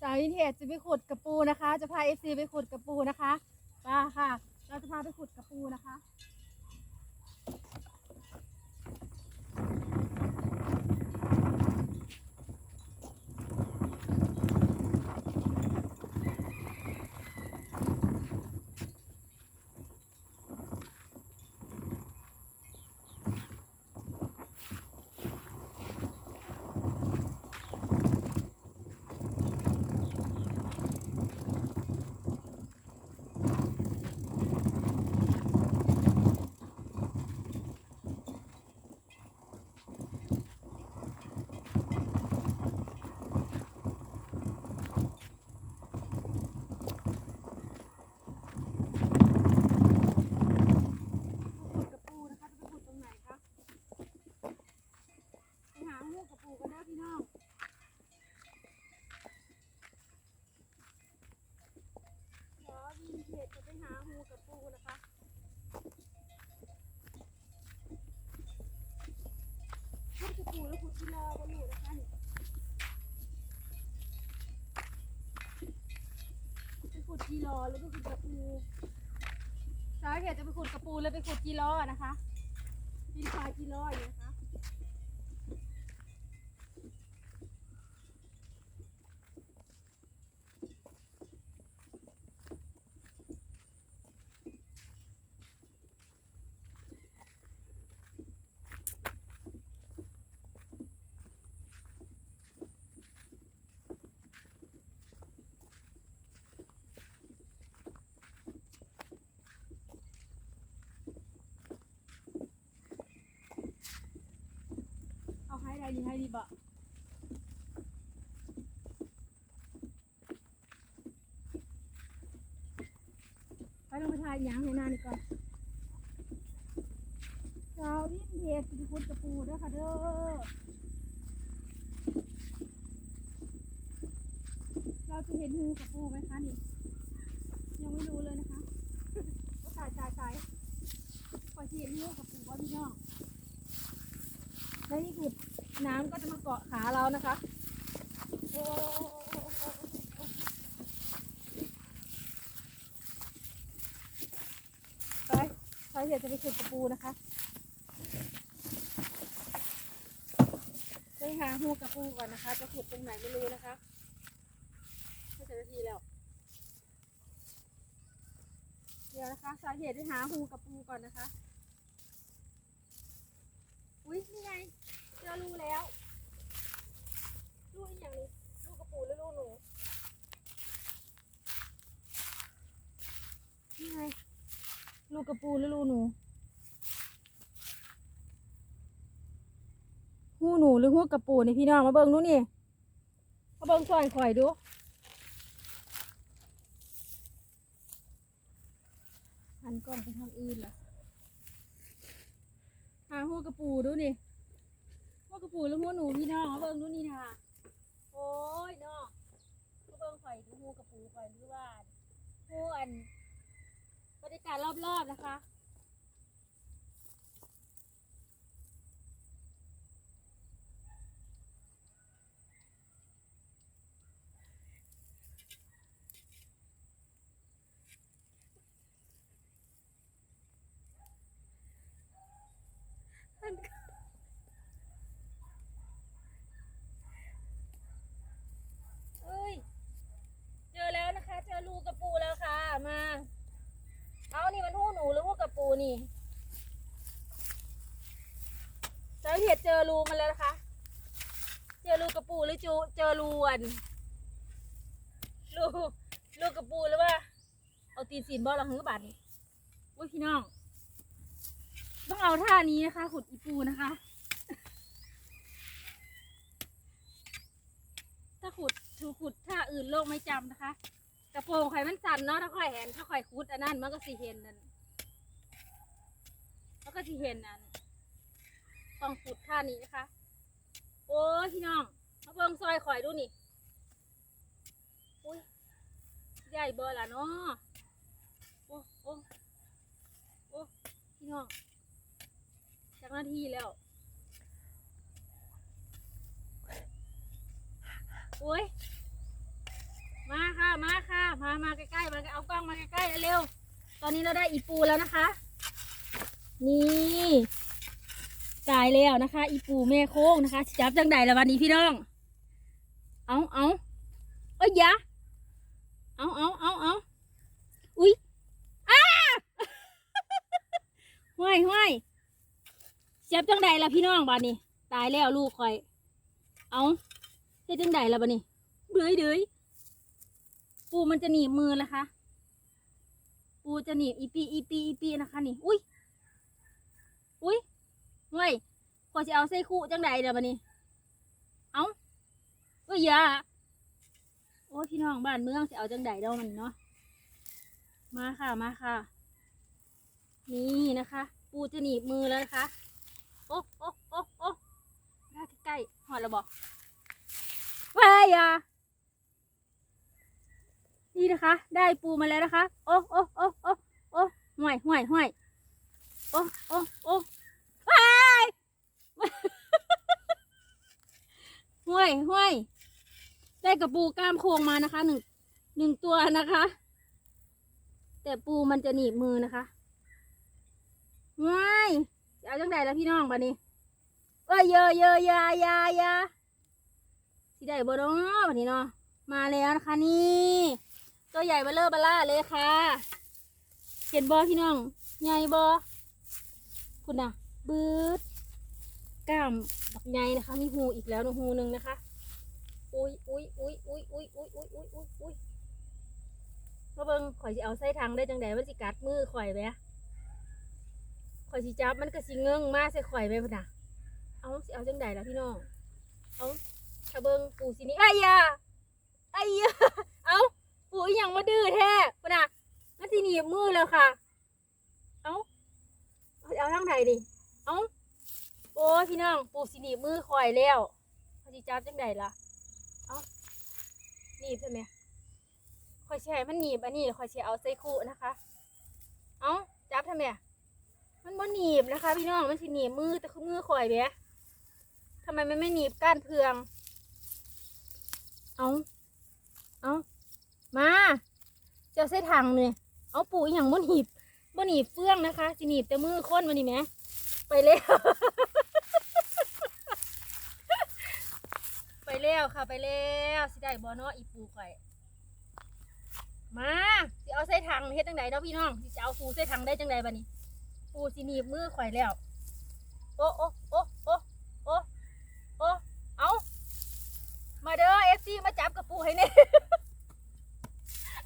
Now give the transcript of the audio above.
สาวอินเทจจะไปขุดกระปูนะคะ จะพาเอฟซีไปขุดกระปูนะคะมาค่ะ เราจะพาไปขุดกระปูนะคะ ขุดกระปูนะคะจะไปขุดตรงไหนคะไปหาหูกระปูกันนะพี่น้องเดี๋ยววินเทจจะไปหาหู กระปูนะคะขุดกระปูแล้วขุดที่รอกันอยู่นะคะนี่ไปขุดที่รอแล้วก็ขุดกระปูสาเหตุจะไปขุดกระปูเลยไปขุดจีล้อนะคะดินทรายจีล้ออยู่นะคะ เอาให้ได้ดีบ่ไปลงไปทายยางให้หน้านี่ก่อนเจ้าดินเห็ดสิคุดกระปูด้อค่ะเด้อ เราจะเห็นงูกระปูไหมคะนี่ ยังไม่รู้เลยนะคะก็ตายตายตายพอเห็นงูกระปูว่าพี่น้องและนี่คือ น้ำก็จะมาเกาะขาเรานะคะโอ้ไปไปเดี๋ยวจะไปขุดกระปูนะคะไปหาหูกระปูก่อนนะคะ จะขุดตรงไหนไม่รู้นะคะไม่เจอนาทีแล้ว เดี๋ยวนะคะ สาเหตุไปหาหูกระปูก่อนนะคะ อุ้ยนี่ไง เจอรูแล้วรูอีกอย่างนี้รูกระปูหรือรูหนูนี่ไงรูกระปูหรือรูหนูหูหนูหรือหูกระปูนี่พี่น้องมาเบิ่งดูนี่มาเบิ่งซอยข่อยดูหันกล้องไปทางอื่นล่ะหาหัวกระปูดูนี่ กระปูหรือหัวหนูพี่น้องมาเบิ่งดูนี่นะโอ้ยน้องมาเบิ่งข่อยดูหัวกระปูข่อยหรือว่าหัวอันบรรยากาศรอบๆนะคะ เอ้ย เจอแล้วนะคะ เจอรูกระปูแล้วค่ะ มา เอานี่มันหูหนูหรือหูกระปู นี่สาเหตุเจอรูมันแล้วนะคะ เจอรูกระปูหรือจูเจอรูอันรูรูกระปูหรือว่า เอาตีนสีนบอลลังหือบาดนี่อุ้ยพี่น้อง ต้องเอาท่านี้นะคะ ขุดอีปูนะคะ ถ้าขุดถูขุดท่าอื่นโลกไม่จำนะคะกระโปรงไข่มันสั่นเนาะถ้าข่อยเห็นถ้าข่อยขุดอันนั้นมันก็สิเห็นนั่น ก็สิเห็นนั่นต้องขุดท่านี้นะคะ โอ้พี่น้องมาเบิ่งซอยข่อยดูนี่อุ้ยใหญ่เบอร์ละเนาะโอ้โอ้โอ้พี่น้องจากหน้าที่แล้วโอ้ยมาค่ะมาค่ะพามาใกล้ๆมาเอากล้องมาใกล้ๆเร็วตอนนี้เราได้อีปูแล้วนะคะ นี่ตายแล้วนะคะ อีปูแม่โค้งนะคะจับจังใดละวันนี้พี่น้อง เอาเอาเอ้ยอยาเอาเอาเอาเอาอุ้ยอ้าห้วยห้วยจับจังใดละพี่น้องบ้านนี้ ตายแล้วลูกคอย เอาเฮ็ดจังใดละบ้านนี้เดือยเดือยปูมันจะหนีบมือนะคะ ปูจะหนีบอีปีอีปีอีปีนะคะนี่ อุ้ย อุ้ยเฮ้ยพอจะเอาใส่คู่จังใดเดี๋ยวบันนี้ เอาเอ้ยอย่าโอ้พี่น้องบ้านเมืองจะเอาจังใดเดามันเนาะ มาค่ะมาค่ะ นี่นะคะ ปูจะหนีบมือแล้วนะคะ โอ้โอ้โอ้โอ้ได้ใกล้ๆหอดแล้วบอกว้ยอย่านี่นะคะ ได้ปูมาแล้วนะคะ โอ้โอ้โอ้โอ้โอ้ห่วยห่วยห่วย โอ้โอ้โอ้ว้ายห่วยห่วยได้กับปูกล้ามโค้งมานะคะหนึ่งหนึ่งตัวนะคะ แต่ปูมันจะหนีบมือนะคะว้ายจะเอาจังใดแล้วพี่น้องบัดนี้เอ้ยเยอะเยอะยายายาสิได้บ่เนาะบัดนี้เนาะมาแล้วนะคะนี่ตัวใหญ่เบลเลอร์บล่าเลยค่ะ เห็นบอพี่น้อง ใหญ่บอ คุณน่ะบืดกล้ามบักใหญ่นะคะ มีหูอีกแล้วนะหูหนึ่งนะคะ อุ้ยอุ้ยอุ้ยอุ้ยอุ้ยอุ้ยอุ้ยอุ้ยอุ้ยอุ้ยมาเบิงข่อยสิเอาใส่ทางได้จังใดมันสิกัดมือข่อยไหมข่อยสิจับมันก็สิเงิ่งมาใส่ข่อยไหมพุ่นน่ะเอาสิเอาจังใดล่ะพี่น้องเอาถ้าเบิงปูสินี่ไอ้ยาไอ้ยาเอาปูอีหยังมาดื้อแท้พุ่นน่ะมันสิหนีบมือแล้วค่ะ เอา เอาเอางไหนดิเอาโอ้พี่น้องปูสิหนีบมือข่อยแล้วเขาสิจับจังใดล่ะเอาหนีบใช่ไหมข่อยสิให้มันหนีบอันนี้ข่อยสิเอาใส่คู่นะคะ เอาจับทำไมมันบ่หนีบนะคะ พี่น้องมันสิหนีบมือแต่คือมือข่อยเบี้ยทำไมมันไม่หนีบก้านเพือง เอาเอามาเจ้าเส้นทางเนี่ยเอาปูอย่างบ่หนีบ บ่หนีเฟืองนะคะสิหนีบแต่มือค้นมานี่แหมไปแล้วไปแล้วค่ะไปแล้วสิได้บ่เนาะอีปูข่อยมาสิเอาใส่ถังเฮ็ดจังไดเนาะพี่น้องสิจะเอาปูใส่ถังได้จังไดบัดนี้ ปูสิหนีบมือข่อยแล้ว โอ้โอ้โอ้โอ้โอ้โอ้เอามาเด้อเอฟซีมาจับกับปูให้แน่